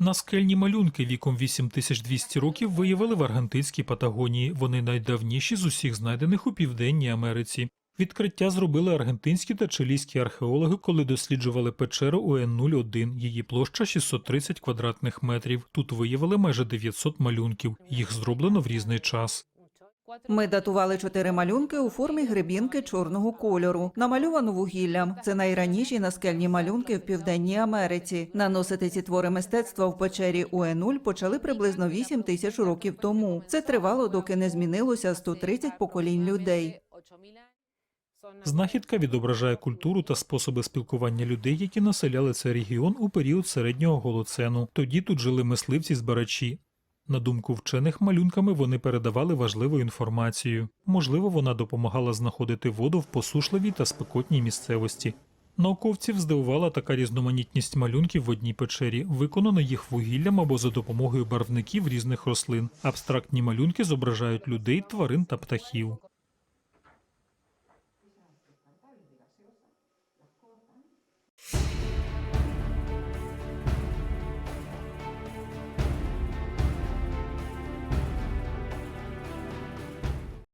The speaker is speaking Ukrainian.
Наскельні малюнки віком 8200 років виявили в аргентинській Патагонії. Вони найдавніші з усіх знайдених у Південній Америці. Відкриття зробили аргентинські та чилійські археологи, коли досліджували печеру УН-01. Її площа 630 квадратних метрів. Тут виявили майже 900 малюнків. Їх зроблено в різний час. Ми датували чотири малюнки у формі гребінки чорного кольору, намальовано вугіллям. Це найраніші наскельні малюнки в Південній Америці. Наносити ці твори мистецтва в печері Уенуль почали приблизно 8 тисяч років тому. Це тривало, доки не змінилося 130 поколінь людей. Знахідка відображає культуру та способи спілкування людей, які населяли цей регіон у період середнього голоцену. Тоді тут жили мисливці-збирачі. На думку вчених, малюнками вони передавали важливу інформацію. Можливо, вона допомагала знаходити воду в посушливій та спекотній місцевості. Науковців здивувала така різноманітність малюнків в одній печері, виконано їх вугіллям або за допомогою барвників різних рослин. Абстрактні малюнки зображають людей, тварин та птахів.